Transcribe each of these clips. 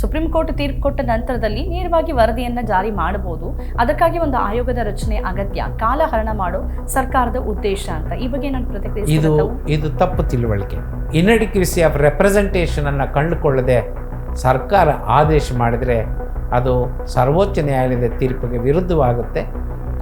Supreme court ತೀರ್ಪು ಕೊಟ್ಟ ನಂತರದಲ್ಲಿ ನೇರವಾಗಿ ವರದಿಯನ್ನ ಜಾರಿ ಮಾಡಬಹುದು. ಅದಕ್ಕಾಗಿ ಒಂದು ಆಯೋಗದ ರಚನೆ ಅಗತ್ಯ. ಕಾಲಹರಣ ಮಾಡೋ ಸರ್ಕಾರದ ಉದ್ದೇಶ ಅಂತ. ಈ ಬಗ್ಗೆ ನಾನು ಇದು ಪ್ರತಿಕ್ರಿಯಿಸಿದ ಇದು ತಪ್ಪು ತಿಳುವಳಿಕೆ. ಇನ್ಎಡಿಕ್ವಿಸಿ ಆಫ್ ರೆಪ್ರೆಸೆಂಟೇಷನನ್ನು ಕಂಡುಕೊಳ್ಳದೆ ಸರ್ಕಾರ ಆದೇಶ ಮಾಡಿದರೆ ಅದು ಸರ್ವೋಚ್ಚ ನ್ಯಾಯಾಲಯದ ತೀರ್ಪಿಗೆ ವಿರುದ್ಧವಾಗುತ್ತೆ.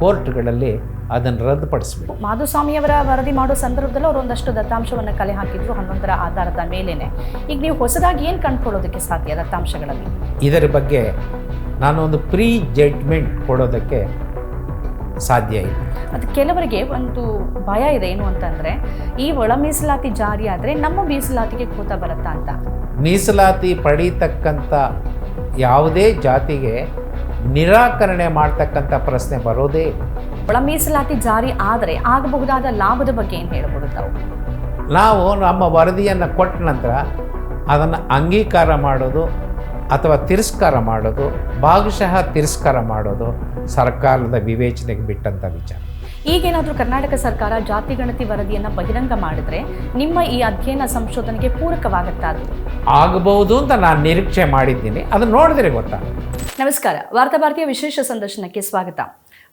ಕೋರ್ಟ್ಗಳಲ್ಲಿ ಅದನ್ನು ರದ್ದುಪಡಿಸಬೇಕು. ಮಾಧುಸ್ವಾಮಿಯವರ ವರದಿ ಮಾಡೋ ಸಂದರ್ಭದಲ್ಲಿ ಅವರು ಒಂದಷ್ಟು ದತ್ತಾಂಶವನ್ನು ಕಲೆ ಹಾಕಿದ್ರು ಹನ್ನೊಂದರ ಆಧಾರದ ಮೇಲೇನೆ. ಈಗ ನೀವು ಹೊಸದಾಗಿ ಏನು ಕಂಡುಕೊಳ್ಳೋದಕ್ಕೆ ಸಾಧ್ಯ ದತ್ತಾಂಶಗಳಲ್ಲಿ? ಇದರ ಬಗ್ಗೆ ನಾನು ಒಂದು ಪ್ರೀ ಜಡ್ಜ್ಮೆಂಟ್ ಕೊಡೋದಕ್ಕೆ ಸಾಧ್ಯ ಇಲ್ಲ. ಅದು ಕೆಲವರಿಗೆ ಒಂದು ಭಯ ಇದೆ ಏನು ಅಂತಂದರೆ ಈ ಒಳ ಮೀಸಲಾತಿ ಜಾರಿ ಆದ್ರೆ ನಮ್ಮ ಮೀಸಲಾತಿಗೆ ಕೂತ ಬರುತ್ತಾ ಅಂತ. ಮೀಸಲಾತಿ ಪಡೀತಕ್ಕಂಥ ಯಾವುದೇ ಜಾತಿಗೆ ನಿರಾಕರಣೆ ಮಾಡ್ತಕ್ಕಂಥ ಪ್ರಶ್ನೆ ಬರೋದೇ. ಒಳ ಮೀಸಲಾತಿ ಜಾರಿ ಆದರೆ ಆಗಬಹುದಾದ ಲಾಭದ ಬಗ್ಗೆ ಏನು ಹೇಳಬಹುದು ತಾವು ನಾವು ನಮ್ಮ ವರದಿಯನ್ನು ಕೊಟ್ಟ ನಂತರ ಅದನ್ನು ಅಂಗೀಕಾರ ಮಾಡೋದು ಅಥವಾ ತಿರಸ್ಕಾರ ಮಾಡೋದು ಭಾಗಶಃ ತಿರಸ್ಕಾರ ಮಾಡೋದು ಸರ್ಕಾರದ ವಿವೇಚನೆಗೆ ಬಿಟ್ಟಂಥ ವಿಚಾರ. ಈಗೇನಾದರೂ ಕರ್ನಾಟಕ ಸರ್ಕಾರ ಜಾತಿ ಗಣತಿ ವರದಿಯನ್ನು ಬಹಿರಂಗ ಮಾಡಿದ್ರೆ ನಿಮ್ಮ ಈ ಅಧ್ಯಯನ ಸಂಶೋಧನೆಗೆ ಪೂರಕವಾಗುತ್ತಾ? ಅದು ಆಗಬಹುದು ಅಂತ ನಾನು ನಿರೀಕ್ಷೆ ಮಾಡಿದ್ದೀನಿ. ಅದನ್ನ ನೋಡಿದ್ರೆ ಗೊತ್ತಾ? ನಮಸ್ಕಾರ. ವಾರ್ತಾ ಭಾರತೀಯ ವಿಶೇಷ ಸಂದರ್ಶನಕ್ಕೆ ಸ್ವಾಗತ.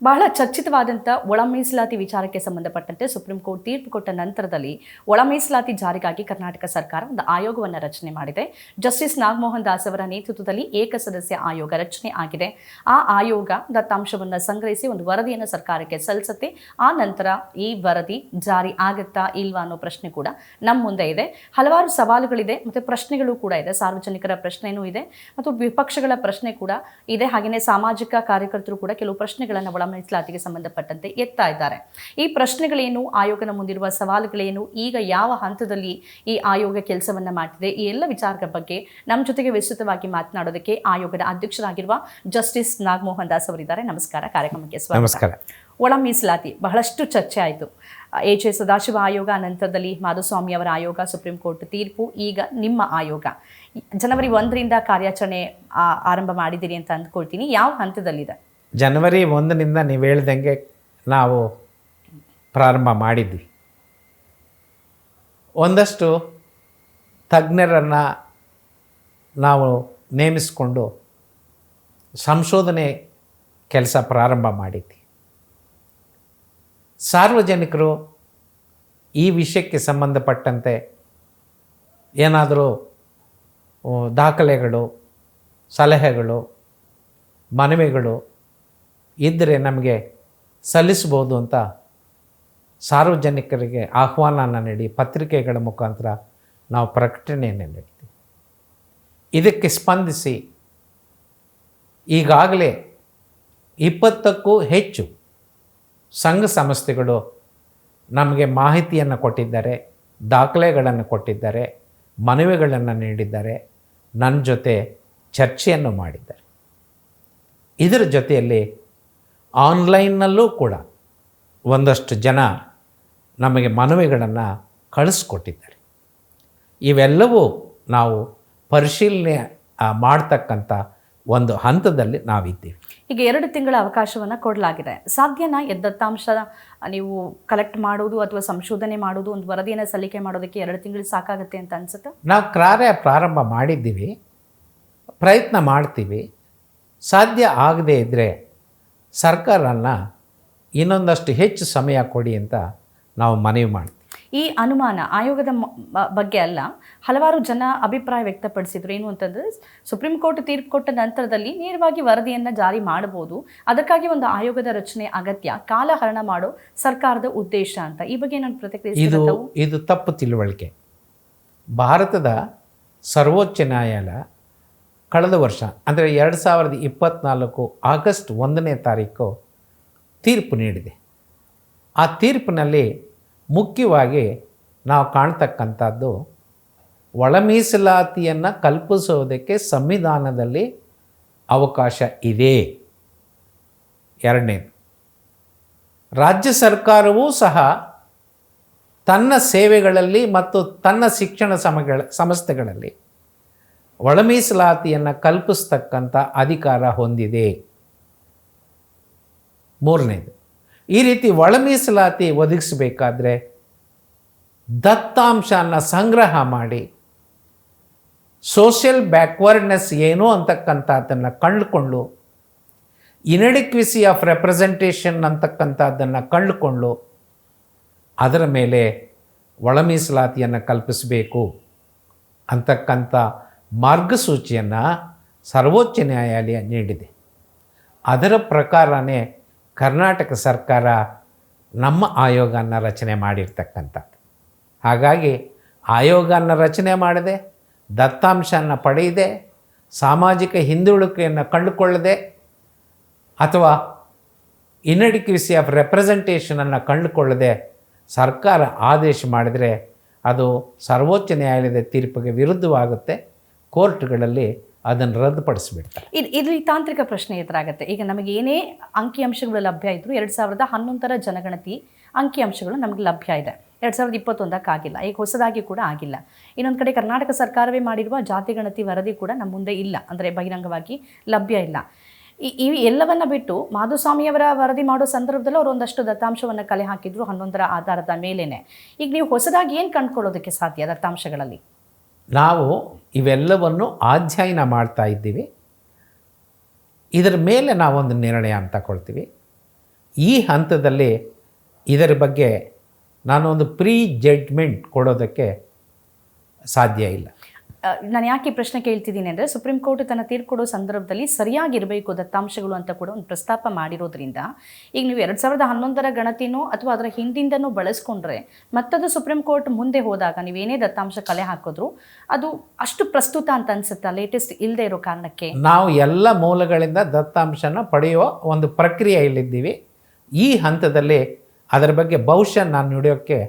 ಬಹಳ ಚರ್ಚಿತವಾದಂಥ ಒಳ ಮೀಸಲಾತಿ ವಿಚಾರಕ್ಕೆ ಸಂಬಂಧಪಟ್ಟಂತೆ ಸುಪ್ರೀಂ ಕೋರ್ಟ್ ತೀರ್ಪು ಕೊಟ್ಟ ನಂತರದಲ್ಲಿ ಒಳ ಮೀಸಲಾತಿ ಜಾರಿಗಾಗಿ ಕರ್ನಾಟಕ ಸರ್ಕಾರ ಒಂದು ಆಯೋಗವನ್ನು ರಚನೆ ಮಾಡಿದೆ. ಜಸ್ಟಿಸ್ ನಾಗಮೋಹನ್ ದಾಸ್ ಅವರ ನೇತೃತ್ವದಲ್ಲಿ ಏಕಸದಸ್ಯ ಆಯೋಗ ರಚನೆ ಆಗಿದೆ. ಆ ಆಯೋಗ ದತ್ತಾಂಶವನ್ನು ಸಂಗ್ರಹಿಸಿ ಒಂದು ವರದಿಯನ್ನು ಸರ್ಕಾರಕ್ಕೆ ಸಲ್ಲಿಸುತ್ತೆ. ಆ ನಂತರ ಈ ವರದಿ ಜಾರಿ ಆಗುತ್ತಾ ಇಲ್ವಾ ಅನ್ನೋ ಪ್ರಶ್ನೆ ಕೂಡ ನಮ್ಮ ಮುಂದೆ ಇದೆ. ಹಲವಾರು ಸವಾಲುಗಳಿದೆ ಮತ್ತು ಪ್ರಶ್ನೆಗಳು ಕೂಡ ಇದೆ. ಸಾರ್ವಜನಿಕರ ಪ್ರಶ್ನೆನೂ ಇದೆ. ಮತ್ತು ವಿಪಕ್ಷಗಳ ಪ್ರಶ್ನೆ ಕೂಡ ಇದೆ. ಹಾಗೆಯೇ ಸಾಮಾಜಿಕ ಕಾರ್ಯಕರ್ತರು ಕೂಡ ಕೆಲವು ಪ್ರಶ್ನೆಗಳನ್ನು ಒಳ ಮೀಸಲಾತಿಗೆ ಸಂಬಂಧಪಟ್ಟಂತೆ ಎತ್ತಾ ಇದ್ದಾರೆ. ಈ ಪ್ರಶ್ನೆಗಳೇನು ಆಯೋಗನ ಮುಂದಿರುವ ಸವಾಲುಗಳೇನು ಈಗ ಯಾವ ಹಂತದಲ್ಲಿ ಈ ಆಯೋಗ ಕೆಲಸವನ್ನ ಮಾಡ್ತಿದೆ ಈ ಎಲ್ಲ ವಿಚಾರದ ಬಗ್ಗೆ ನಮ್ಮ ಜೊತೆಗೆ ವಿಸ್ತೃತವಾಗಿ ಮಾತನಾಡೋದಕ್ಕೆ ಆಯೋಗದ ಅಧ್ಯಕ್ಷರಾಗಿರುವ ಜಸ್ಟಿಸ್ ನಾಗಮೋಹನ್ ದಾಸ್ ಅವರಿದ್ದಾರೆ. ನಮಸ್ಕಾರ ಕಾರ್ಯಕ್ರಮಕ್ಕೆ ಸ್ವಾಗತ. ನಮಸ್ಕಾರ. ಒಳ ಮೀಸಲಾತಿ ಬಹಳಷ್ಟು ಚರ್ಚೆ ಆಯಿತು. ಎಚ್ ಎ ಸದಾಶಿವ ಆಯೋಗ ನಂತರದಲ್ಲಿ ಮಾಧುಸ್ವಾಮಿ ಅವರ ಆಯೋಗ ಸುಪ್ರೀಂ ಕೋರ್ಟ್ ತೀರ್ಪು ಈಗ ನಿಮ್ಮ ಆಯೋಗ. ಜನವರಿ ಒಂದರಿಂದ ಕಾರ್ಯಾಚರಣೆ ಆರಂಭ ಮಾಡಿದ್ದೀರಿ ಅಂತ ಅಂದ್ಕೊಳ್ತೀನಿ. ಯಾವ ಹಂತದಲ್ಲಿದೆ? ಜನವರಿ ಒಂದನಿಂದ ನೀವು ಹೇಳ್ದಂಗೆ ನಾವು ಪ್ರಾರಂಭ ಮಾಡಿದ್ವಿ. ಒಂದಷ್ಟು ತಜ್ಞರನ್ನು ನಾವು ನೇಮಿಸಿಕೊಂಡು ಸಂಶೋಧನೆ ಕೆಲಸ ಪ್ರಾರಂಭ ಮಾಡಿದ್ವಿ. ಸಾರ್ವಜನಿಕರು ಈ ವಿಷಯಕ್ಕೆ ಸಂಬಂಧಪಟ್ಟಂತೆ ಏನಾದರೂ ದಾಖಲೆಗಳು, ಸಲಹೆಗಳು, ಮನವಿಗಳು ಇದ್ದರೆ ನಮಗೆ ಸಲ್ಲಿಸ್ಬೋದು ಅಂತ ಸಾರ್ವಜನಿಕರಿಗೆ ಆಹ್ವಾನ ನೀಡಿ ಪತ್ರಿಕೆಗಳ ಮುಖಾಂತರ ನಾವು ಪ್ರಕಟಣೆಯನ್ನು ನೀಡ್ತೀವಿ. ಇದಕ್ಕೆ ಸ್ಪಂದಿಸಿ ಈಗಾಗಲೇ ಇಪ್ಪತ್ತಕ್ಕೂ ಹೆಚ್ಚು ಸಂಘ ಸಂಸ್ಥೆಗಳು ನಮಗೆ ಮಾಹಿತಿಯನ್ನು ಕೊಟ್ಟಿದ್ದಾರೆ, ದಾಖಲೆಗಳನ್ನು ಕೊಟ್ಟಿದ್ದಾರೆ, ಮನವಿಗಳನ್ನು ನೀಡಿದ್ದಾರೆ, ನನ್ನ ಜೊತೆ ಚರ್ಚೆಯನ್ನು ಮಾಡಿದ್ದಾರೆ. ಇದರ ಜೊತೆಯಲ್ಲಿ ಆನ್ಲೈನ್ನಲ್ಲೂ ಕೂಡ ಒಂದಷ್ಟು ಜನ ನಮಗೆ ಮನವಿಗಳನ್ನು ಕಳಿಸ್ಕೊಟ್ಟಿದ್ದಾರೆ. ಇವೆಲ್ಲವೂ ನಾವು ಪರಿಶೀಲನೆ ಮಾಡ್ತಕ್ಕಂಥ ಒಂದು ಹಂತದಲ್ಲಿ ನಾವಿದ್ದೀವಿ. ಈಗ ಎರಡು ತಿಂಗಳ ಅವಕಾಶವನ್ನು ಕೊಡಲಾಗಿದೆ. ಸಾಧ್ಯನಾ ಎದ್ದತ್ತಾಂಶ ನೀವು ಕಲೆಕ್ಟ್ ಮಾಡೋದು ಅಥವಾ ಸಂಶೋಧನೆ ಮಾಡೋದು ಒಂದು ವರದಿಯನ್ನು ಸಲ್ಲಿಕೆ ಮಾಡೋದಕ್ಕೆ ಎರಡು ತಿಂಗಳು ಸಾಕಾಗುತ್ತೆ ಅಂತ ಅನ್ಸುತ್ತೆ? ನಾವು ಕಾರ್ಯ ಪ್ರಾರಂಭ ಮಾಡಿದ್ದೀವಿ ಪ್ರಯತ್ನ ಮಾಡ್ತೀವಿ. ಸಾಧ್ಯ ಆಗದೇ ಇದ್ದರೆ ಸರ್ಕಾರನ ಇನ್ನೊಂದಷ್ಟು ಹೆಚ್ಚು ಸಮಯ ಕೊಡಿ ಅಂತ ನಾವು ಮನವಿ ಮಾಡ್ತೀವಿ. ಈ ಅನುಮಾನ ಆಯೋಗದ ಬಗ್ಗೆ ಅಲ್ಲ ಹಲವಾರು ಜನ ಅಭಿಪ್ರಾಯ ವ್ಯಕ್ತಪಡಿಸಿದ್ರು. ಏನು ಅಂತಂದ್ರೆ ಸುಪ್ರೀಂ ಕೋರ್ಟ್ ತೀರ್ಪು ಕೊಟ್ಟ ನಂತರದಲ್ಲಿ ನೇರವಾಗಿ ವರದಿಯನ್ನು ಜಾರಿ ಮಾಡಬಹುದು. ಅದಕ್ಕಾಗಿ ಒಂದು ಆಯೋಗದ ರಚನೆ ಅಗತ್ಯ. ಕಾಲಹರಣ ಮಾಡೋ ಸರ್ಕಾರದ ಉದ್ದೇಶ ಅಂತ. ಈ ಬಗ್ಗೆ ನಾನು ಇದು ಪ್ರತಿಕ್ರಿಯಿಸಿದ ಇದು ತಪ್ಪು ತಿಳುವಳಿಕೆ. ಭಾರತದ ಸರ್ವೋಚ್ಚ ನ್ಯಾಯಾಲಯ ಕಳೆದ ವರ್ಷ, ಅಂದರೆ ಎರಡು ಸಾವಿರದ ಇಪ್ಪತ್ತ್ನಾಲ್ಕು ಆಗಸ್ಟ್ ಒಂದನೇ ತಾರೀಕು ತೀರ್ಪು ನೀಡಿದೆ. ಆ ತೀರ್ಪಿನಲ್ಲಿ ಮುಖ್ಯವಾಗಿ ನಾವು ಕಾಣ್ತಕ್ಕಂಥದ್ದು ಒಳ ಮೀಸಲಾತಿಯನ್ನು ಕಲ್ಪಿಸೋದಕ್ಕೆ ಸಂವಿಧಾನದಲ್ಲಿ ಅವಕಾಶ ಇದೆ. ಎರಡನೇದು, ರಾಜ್ಯ ಸರ್ಕಾರವೂ ಸಹ ತನ್ನ ಸೇವೆಗಳಲ್ಲಿ ಮತ್ತು ತನ್ನ ಶಿಕ್ಷಣ ಸಮಗಳ ಸಂಸ್ಥೆಗಳಲ್ಲಿ ಒಳ ಮೀಸಲಾತಿಯನ್ನು ಕಲ್ಪಿಸ್ತಕ್ಕಂಥ ಅಧಿಕಾರ ಹೊಂದಿದೆ. ಮೂರನೇದು, ಈ ರೀತಿ ಒಳಮೀಸಲಾತಿ ಒದಗಿಸಬೇಕಾದ್ರೆ ದತ್ತಾಂಶನ ಸಂಗ್ರಹ ಮಾಡಿ, ಸೋಷಿಯಲ್ ಬ್ಯಾಕ್ವರ್ಡ್ನೆಸ್ ಏನು ಅಂತಕ್ಕಂಥದ್ದನ್ನು ಕಂಡುಕೊಂಡು ಇನಡಿಕ್ವಿಸಿ ಆಫ್ ರೆಪ್ರೆಸೆಂಟೇಷನ್ ಅಂತಕ್ಕಂಥದ್ದನ್ನು ಕಂಡುಕೊಂಡು, ಅದರ ಮೇಲೆ ಒಳ ಮೀಸಲಾತಿಯನ್ನು ಕಲ್ಪಿಸಬೇಕು ಅಂತಕ್ಕಂಥ ಮಾರ್ಗಸೂಚಿಯನ್ನು ಸರ್ವೋಚ್ಚ ನ್ಯಾಯಾಲಯ ನೀಡಿದೆ. ಅದರ ಪ್ರಕಾರನೇ ಕರ್ನಾಟಕ ಸರ್ಕಾರ ನಮ್ಮ ಆಯೋಗನ ರಚನೆ ಮಾಡಿರ್ತಕ್ಕಂಥದ್ದು. ಹಾಗಾಗಿ ಆಯೋಗನ ರಚನೆ ಮಾಡಿದೆ ದತ್ತಾಂಶನ ಪಡೆಯದೆ, ಸಾಮಾಜಿಕ ಹಿಂದುಳಿಕೆಯನ್ನು ಕಂಡುಕೊಳ್ಳದೆ ಅಥವಾ ಇನಡಿಕ್ವಿಸಿ ಆಫ್ ರೆಪ್ರೆಸೆಂಟೇಷನನ್ನು ಕಂಡುಕೊಳ್ಳದೆ ಸರ್ಕಾರ ಆದೇಶ ಮಾಡಿದರೆ ಅದು ಸರ್ವೋಚ್ಚ ನ್ಯಾಯಾಲಯದ ತೀರ್ಪಿಗೆ ವಿರುದ್ಧವಾಗುತ್ತೆ. ಕೋರ್ಟ್ಗಳಲ್ಲಿ ಅದನ್ನು ರದ್ದುಪಡಿಸಿಬಿಡ್ತಾರೆ. ಇದು ಇಲ್ಲಿ ತಾಂತ್ರಿಕ ಪ್ರಶ್ನೆ ಎದುರಾಗುತ್ತೆ. ಈಗ ನಮಗೆ ಏನೇ ಅಂಕಿಅಂಶಗಳು ಲಭ್ಯ ಇದ್ದರೂ ಎರಡು ಸಾವಿರದ ಹನ್ನೊಂದರ ಜನಗಣತಿ ಅಂಕಿಅಂಶಗಳು ನಮಗೆ ಲಭ್ಯ ಇದೆ. ಎರಡು ಸಾವಿರದ ಇಪ್ಪತ್ತೊಂದಕ್ಕೆ ಆಗಿಲ್ಲ. ಈಗ ಹೊಸದಾಗಿ ಕೂಡ ಆಗಿಲ್ಲ. ಇನ್ನೊಂದು ಕಡೆ ಕರ್ನಾಟಕ ಸರ್ಕಾರವೇ ಮಾಡಿರುವ ಜಾತಿ ಗಣತಿ ವರದಿ ಕೂಡ ನಮ್ಮ ಮುಂದೆ ಇಲ್ಲ. ಅಂದರೆ ಬಹಿರಂಗವಾಗಿ ಲಭ್ಯ ಇಲ್ಲ. ಈ ಎಲ್ಲವನ್ನ ಬಿಟ್ಟು ಮಾಧುಸ್ವಾಮಿಯವರ ವರದಿ ಮಾಡೋ ಸಂದರ್ಭದಲ್ಲೂ ಅವರು ಒಂದಷ್ಟು ದತ್ತಾಂಶವನ್ನು ಕಲೆ ಹಾಕಿದ್ರು ಹನ್ನೊಂದರ ಆಧಾರದ ಮೇಲೇ ಈಗ ನೀವು ಹೊಸದಾಗಿ ಏನು ಕಂಡುಕೊಳ್ಳೋದಕ್ಕೆ ಸಾಧ್ಯ ದತ್ತಾಂಶಗಳಲ್ಲಿ? ನಾವು ಇವೆಲ್ಲವನ್ನು ಅಧ್ಯಯನ ಮಾಡ್ತಾ ಇದ್ದೀವಿ. ಇದರ ಮೇಲೆ ನಾವೊಂದು ನಿರ್ಣಯ ಅಂತ ಕೊಳ್ತೀವಿ ಈ ಹಂತದಲ್ಲಿ ಇದರ ಬಗ್ಗೆ ನಾನೊಂದು ಪ್ರೀ ಜಡ್ಜ್ಮೆಂಟ್ ಕೊಡೋದಕ್ಕೆ ಸಾಧ್ಯ ಇಲ್ಲ. ನಾನು ಯಾಕೆ ಪ್ರಶ್ನೆ ಕೇಳ್ತಿದ್ದೀನಿ ಅಂದರೆ ಸುಪ್ರೀಂ ಕೋರ್ಟ್ ತನ್ನ ತೀರ್ಪು ಕೊಡೋ ಸಂದರ್ಭದಲ್ಲಿ ಸರಿಯಾಗಿರಬೇಕು ದತ್ತಾಂಶಗಳು ಅಂತ ಕೂಡ ಒಂದು ಪ್ರಸ್ತಾಪ ಮಾಡಿರೋದ್ರಿಂದ, ಈಗ ನೀವು ಎರಡು ಸಾವಿರದ ಹನ್ನೊಂದರ ಗಣತಿನೋ ಅಥವಾ ಅದರ ಹಿಂದಿಂದನೂ ಬಳಸ್ಕೊಂಡ್ರೆ ಮತ್ತದು ಸುಪ್ರೀಂ ಕೋರ್ಟ್ ಮುಂದೆ ಹೋದಾಗ ನೀವೇನೇ ದತ್ತಾಂಶ ಕಲೆ ಹಾಕಿದ್ರು ಅದು ಅಷ್ಟು ಪ್ರಸ್ತುತ ಅಂತ ಅನ್ಸುತ್ತಾ? ಲೇಟೆಸ್ಟ್ ಇಲ್ಲದೆ ಇರೋ ಕಾರಣಕ್ಕೆ? ನಾವು ಎಲ್ಲ ಮೂಲಗಳಿಂದ ದತ್ತಾಂಶನ ಪಡೆಯುವ ಒಂದು ಪ್ರಕ್ರಿಯೆಯಲ್ಲಿದ್ದೀವಿ ಈ ಹಂತದಲ್ಲಿ ಅದರ ಬಗ್ಗೆ ಬಹುಶಃ ನಾನು ನುಡಿಯೋಕ್ಕೆ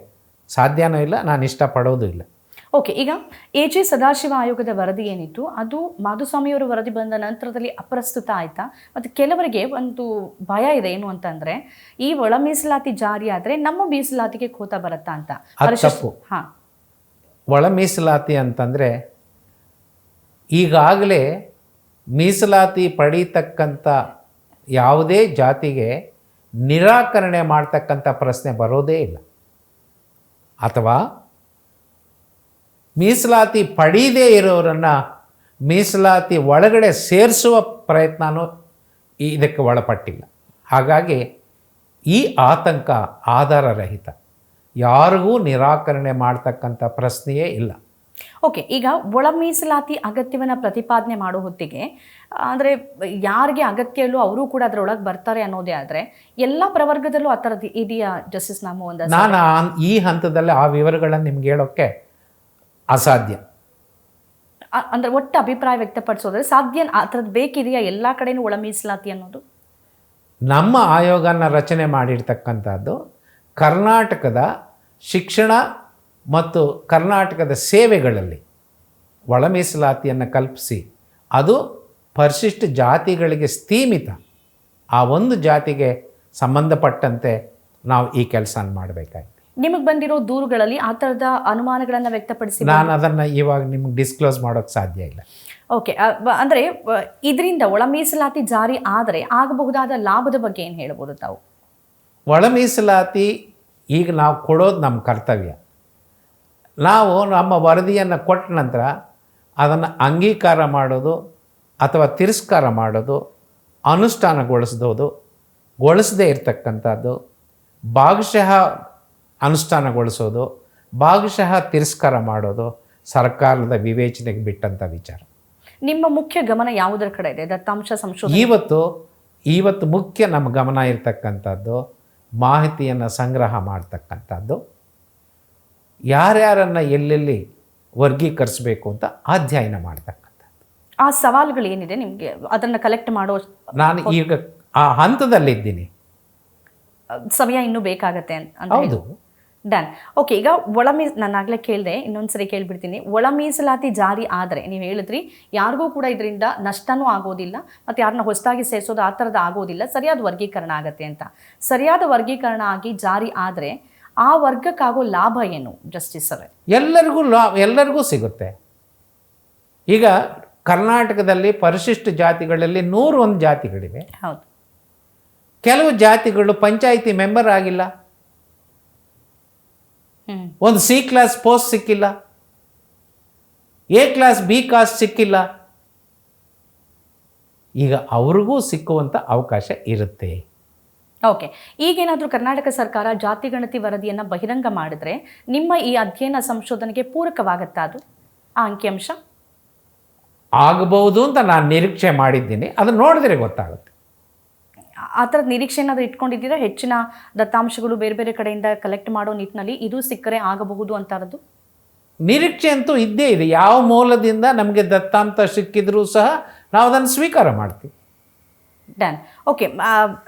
ಸಾಧ್ಯನೂ ಇಲ್ಲ, ನಾನು ಇಷ್ಟಪಡೋದು ಇಲ್ಲ. ಓಕೆ ಈಗ ಎ ಜೆ ಸದಾಶಿವ ಆಯೋಗದ ವರದಿ ಏನಿತ್ತು? ಅದು ಮಾಧುಸ್ವಾಮಿಯವರ ವರದಿ ಬಂದ ನಂತರದಲ್ಲಿ ಅಪ್ರಸ್ತುತ ಆಯ್ತಾ? ಮತ್ತು ಕೆಲವರಿಗೆ ಒಂದು ಭಯ ಇದೆ ಏನು ಅಂತಂದ್ರೆ ಈ ಒಳ ಮೀಸಲಾತಿ ಜಾರಿ ಆದರೆ ನಮ್ಮ ಮೀಸಲಾತಿಗೆ ಕೋತ ಬರುತ್ತಾ ಅಂತ? ಹಾ. ಒಳ ಮೀಸಲಾತಿ ಅಂತಂದರೆ ಈಗಾಗಲೇ ಮೀಸಲಾತಿ ಪಡೀತಕ್ಕಂಥ ಯಾವುದೇ ಜಾತಿಗೆ ನಿರಾಕರಣೆ ಮಾಡ್ತಕ್ಕಂಥ ಪ್ರಶ್ನೆ ಬರೋದೇ ಇಲ್ಲ. ಅಥವಾ ಮೀಸಲಾತಿ ಪಡೀದೇ ಇರೋರನ್ನು ಮೀಸಲಾತಿ ಒಳಗಡೆ ಸೇರಿಸುವ ಪ್ರಯತ್ನವೂ ಇದಕ್ಕೆ ಒಳಪಟ್ಟಿಲ್ಲ. ಹಾಗಾಗಿ ಈ ಆತಂಕ ಆಧಾರರಹಿತ. ಯಾರಿಗೂ ನಿರಾಕರಣೆ ಮಾಡ್ತಕ್ಕಂಥ ಪ್ರಶ್ನೆಯೇ ಇಲ್ಲ. ಓಕೆ ಈಗ ಒಳ ಮೀಸಲಾತಿ ಅಗತ್ಯವನ್ನು ಪ್ರತಿಪಾದನೆ ಮಾಡೋ ಹೊತ್ತಿಗೆ ಅಂದರೆ ಯಾರಿಗೆ ಅಗತ್ಯ ಇಲ್ಲೋ ಅವರು ಕೂಡ ಅದರೊಳಗೆ ಬರ್ತಾರೆ ಅನ್ನೋದೇ ಆದರೆ ಎಲ್ಲ ಪ್ರವರ್ಗದಲ್ಲೂ ಆ ಥರದ್ದು ಇದೆಯಾ ಜಸ್ಟಿಸ್ ನಾಮ ಒಂದು ನಾನು ಈ ಹಂತದಲ್ಲಿ ಆ ವಿವರಗಳನ್ನು ನಿಮ್ಗೆ ಹೇಳೋಕ್ಕೆ ಅಸಾಧ್ಯ. ಅಂದ್ರೆ ಒಟ್ಟು ಅಭಿಪ್ರಾಯ ವ್ಯಕ್ತಪಡಿಸೋದ್ರೆ ಸಾಧ್ಯ ಆ ಥರದ್ದು ಬೇಕಿದೆಯಾ ಎಲ್ಲ ಕಡೆನೂ ಒಳ ಮೀಸಲಾತಿ ಅನ್ನೋದು? ನಮ್ಮ ಆಯೋಗನ ರಚನೆ ಮಾಡಿರ್ತಕ್ಕಂಥದ್ದು ಕರ್ನಾಟಕದ ಶಿಕ್ಷಣ ಮತ್ತು ಕರ್ನಾಟಕದ ಸೇವೆಗಳಲ್ಲಿ ಒಳ ಮೀಸಲಾತಿಯನ್ನು ಕಲ್ಪಿಸಿ ಅದು ಪರಿಶಿಷ್ಟ ಜಾತಿಗಳಿಗೆ ಸ್ಥೀಮಿತ. ಆ ಒಂದು ಜಾತಿಗೆ ಸಂಬಂಧಪಟ್ಟಂತೆ ನಾವು ಈ ಕೆಲಸ ಮಾಡಬೇಕಾಗಿದೆ ನಿಮಗೆ ಬಂದಿರೋ ದೂರುಗಳಲ್ಲಿ ಆ ಥರದ ಅನುಮಾನಗಳನ್ನು ವ್ಯಕ್ತಪಡಿಸಿ ನಾನು ಅದನ್ನು ಇವಾಗ ನಿಮ್ಗೆ ಡಿಸ್ಕ್ಲೋಸ್ ಮಾಡೋಕೆ ಸಾಧ್ಯ ಇಲ್ಲ. ಓಕೆ ಅಂದರೆ ಇದರಿಂದ ಒಳ ಮೀಸಲಾತಿ ಜಾರಿ ಆದರೆ ಆಗಬಹುದಾದ ಲಾಭದ ಬಗ್ಗೆ ಏನು ಹೇಳ್ಬೋದು ತಾವು? ಒಳ ಮೀಸಲಾತಿ ಈಗ ನಾವು ಕೊಡೋದು ನಮ್ಮ ಕರ್ತವ್ಯ. ನಾವು ನಮ್ಮ ವರದಿಯನ್ನು ಕೊಟ್ಟ ನಂತರ ಅದನ್ನು ಅಂಗೀಕಾರ ಮಾಡೋದು ಅಥವಾ ತಿರಸ್ಕಾರ ಮಾಡೋದು ಅನುಷ್ಠಾನಗೊಳಿಸೋದು ಗೊಳಿಸದೇ ಇರತಕ್ಕಂಥದ್ದು ಭಾಗಶಃ ಅನುಷ್ಠಾನಗೊಳಿಸೋದು ಭಾಗಶಃ ತಿರಸ್ಕಾರ ಮಾಡೋದು ಸರ್ಕಾರದ ವಿವೇಚನೆಗೆ ಬಿಟ್ಟಂಥ ವಿಚಾರ. ನಿಮ್ಮ ಮುಖ್ಯ ಗಮನ ಯಾವುದರ ಕಡೆ ಇದೆ? ದತ್ತಾಂಶ ಸಂಶೋಧನೆ. ಇವತ್ತು ಇವತ್ತು ಮುಖ್ಯ ನಮ್ಮ ಗಮನ ಇರತಕ್ಕಂಥದ್ದು ಮಾಹಿತಿಯನ್ನು ಸಂಗ್ರಹ ಮಾಡ್ತಕ್ಕಂಥದ್ದು. ಯಾರ್ಯಾರನ್ನು ಎಲ್ಲೆಲ್ಲಿ ವರ್ಗೀಕರಿಸಬೇಕು ಅಂತ ಅಧ್ಯಯನ ಮಾಡ್ತಕ್ಕಂಥದ್ದು. ಆ ಸವಾಲುಗಳು ಏನಿದೆ ನಿಮಗೆ? ಅದನ್ನು ಕಲೆಕ್ಟ್ ಮಾಡೋ ನಾನು ಈಗ ಆ ಹಂತದಲ್ಲಿದ್ದೀನಿ. ಸಮಯ ಇನ್ನೂ ಬೇಕಾಗತ್ತೆ ಅಂತ ಅಂತ ಹೌದು. ಡನ್ ಓಕೆ ಈಗ ಒಳ ಮೀಸ್ ನಾನು ಆಗಲೇ ಕೇಳಿದೆ ಇನ್ನೊಂದ್ಸರಿ ಕೇಳಿಬಿಡ್ತೀನಿ. ಒಳ ಮೀಸಲಾತಿ ಜಾರಿ ಆದರೆ ನೀವು ಹೇಳಿದ್ರಿ ಯಾರಿಗೂ ಕೂಡ ಇದರಿಂದ ನಷ್ಟನೂ ಆಗೋದಿಲ್ಲ ಮತ್ತು ಯಾರನ್ನ ಹೊಸದಾಗಿ ಸೇರಿಸೋದು ಆ ಥರದ ಆಗೋದಿಲ್ಲ ಸರಿಯಾದ ವರ್ಗೀಕರಣ ಆಗುತ್ತೆ ಅಂತ. ಸರಿಯಾದ ವರ್ಗೀಕರಣ ಆಗಿ ಜಾರಿ ಆದರೆ ಆ ವರ್ಗಕ್ಕಾಗೋ ಲಾಭ ಏನು ಜಸ್ಟಿಸ್ ಅವರೇ? ಎಲ್ಲರಿಗೂ ಲಾ ಎಲ್ಲರಿಗೂ ಸಿಗುತ್ತೆ. ಈಗ ಕರ್ನಾಟಕದಲ್ಲಿ ಪರಿಶಿಷ್ಟ ಜಾತಿಗಳಲ್ಲಿ ನೂರೊಂದು ಜಾತಿಗಳಿವೆ. ಹೌದು. ಕೆಲವು ಜಾತಿಗಳು ಪಂಚಾಯಿತಿ ಮೆಂಬರ್ ಆಗಿಲ್ಲ. ಒಂದು ಸಿ ಕ್ಲಾಸ್ ಪೋಸ್ಟ್ ಸಿಕ್ಕಿಲ್ಲ. ಎ ಕ್ಲಾಸ್ ಬಿ ಕ್ಲಾಸ್ ಸಿಕ್ಕಿಲ್ಲ. ಈಗ ಅವ್ರಿಗೂ ಸಿಕ್ಕುವಂಥ ಅವಕಾಶ ಇರುತ್ತೆ. ಓಕೆ. ಈಗೇನಾದರೂ ಕರ್ನಾಟಕ ಸರ್ಕಾರ ಜಾತಿ ಗಣತಿ ವರದಿಯನ್ನು ಬಹಿರಂಗ ಮಾಡಿದ್ರೆ ನಿಮ್ಮ ಈ ಅಧ್ಯಯನ ಸಂಶೋಧನೆಗೆ ಪೂರಕವಾಗತ್ತಾ ಅದು? ಆ ಅಂಕಿಅಂಶ ಆಗಬಹುದು ಅಂತ ನಾನು ನಿರೀಕ್ಷೆ ಮಾಡಿದ್ದೀನಿ. ಅದನ್ನು ನೋಡಿದ್ರೆ ಗೊತ್ತಾಗುತ್ತೆ. ಆ- ಥರದ ನಿರೀಕ್ಷೆ ಏನಾದರೂ ಇಟ್ಕೊಂಡಿದ್ದೀರಾ? ಹೆಚ್ಚಿನ ದತ್ತಾಂಶಗಳು ಬೇರೆ ಬೇರೆ ಕಡೆಯಿಂದ ಕಲೆಕ್ಟ್ ಮಾಡೋ ನಿಟ್ಟಿನಲ್ಲಿ ಇದು ಸಿಕ್ಕರೆ ಆಗಬಹುದು ಅಂತಾರದು? ನಿರೀಕ್ಷೆ ಅಂತೂ ಇದ್ದೇ ಇದೆ. ಯಾವ ಮೂಲದಿಂದ ನಮಗೆ ದತ್ತಾಂಶ ಸಿಕ್ಕಿದ್ರೂ ಸಹ ನಾವು ಅದನ್ನು ಸ್ವೀಕಾರ ಮಾಡ್ತೀವಿ. ಡನ್ ಓಕೆ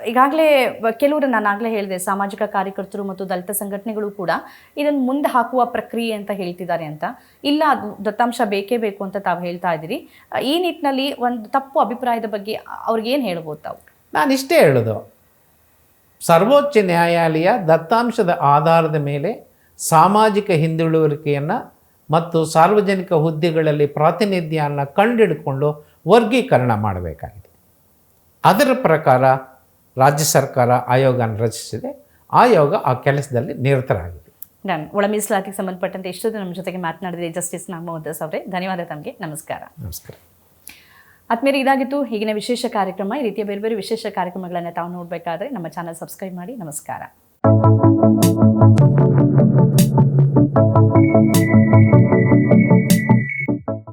ಈಗಾಗಲೇ ಕೆಲವರು ನಾನು ಆಗಲೇ ಹೇಳಿದೆ ಸಾಮಾಜಿಕ ಕಾರ್ಯಕರ್ತರು ಮತ್ತು ದಲಿತ ಸಂಘಟನೆಗಳು ಕೂಡ ಇದನ್ನು ಮುಂದೆ ಹಾಕುವ ಪ್ರಕ್ರಿಯೆ ಅಂತ ಹೇಳ್ತಿದ್ದಾರೆ ಅಂತ. ಇಲ್ಲ ಅದು ದತ್ತಾಂಶ ಬೇಕೇ ಬೇಕು ಅಂತ ತಾವು ಹೇಳ್ತಾ ಇದ್ದೀರಿ. ಈ ನಿಟ್ಟಿನಲ್ಲಿ ಒಂದು ತಪ್ಪು ಅಭಿಪ್ರಾಯದ ಬಗ್ಗೆ ಅವ್ರಿಗೇನು ಹೇಳ್ಬೋದು ತಾವು? ನಾನು ಇಷ್ಟೇ ಹೇಳೋದು. ಸರ್ವೋಚ್ಚ ನ್ಯಾಯಾಲಯ ದತ್ತಾಂಶದ ಆಧಾರದ ಮೇಲೆ ಸಾಮಾಜಿಕ ಹಿಂದುಳುವಿಕೆಯನ್ನು ಮತ್ತು ಸಾರ್ವಜನಿಕ ಹುದ್ದೆಗಳಲ್ಲಿ ಪ್ರಾತಿನಿಧ್ಯವನ್ನು ಕಂಡಿಡ್ಕೊಂಡು ವರ್ಗೀಕರಣ ಮಾಡಬೇಕಾಗಿದೆ. ಅದರ ಪ್ರಕಾರ ರಾಜ್ಯ ಸರ್ಕಾರ ಆಯೋಗನ ರಚಿಸಿದೆ. ಆಯೋಗ ಆ ಕೆಲಸದಲ್ಲಿ ನಿರತರಾಗಿದೆ. ಡನ್. ಒಳ ಮೀಸಲಾತಿಗೆ ಸಂಬಂಧಪಟ್ಟಂತೆ ಎಷ್ಟೊಂದು ನಮ್ಮ ಜೊತೆಗೆ ಮಾತನಾಡಿದ್ರೆ ಜಸ್ಟಿಸ್ ನಾಗಮೋಹನ್ ಅವರೇ ಧನ್ಯವಾದ ತಮಗೆ. ನಮಸ್ಕಾರ. ನಮಸ್ಕಾರ. ಆತ್ಮೀಯರು ಇದಾಗಿತ್ತು. ಈಗಿನ ವಿಶೇಷ ಕಾರ್ಯಕ್ರಮ, ಈ ರೀತಿಯ ಬೇರೆ ಬೇರೆ ವಿಶೇಷ ಕಾರ್ಯಕ್ರಮಗಳನ್ನು ತಾವು ನೋಡಬೇಕಾದ್ರೆ ನಮ್ಮ ಚಾನಲ್ ಸಬ್ಸ್ಕ್ರೈಬ್ ಮಾಡಿ. ನಮಸ್ಕಾರ.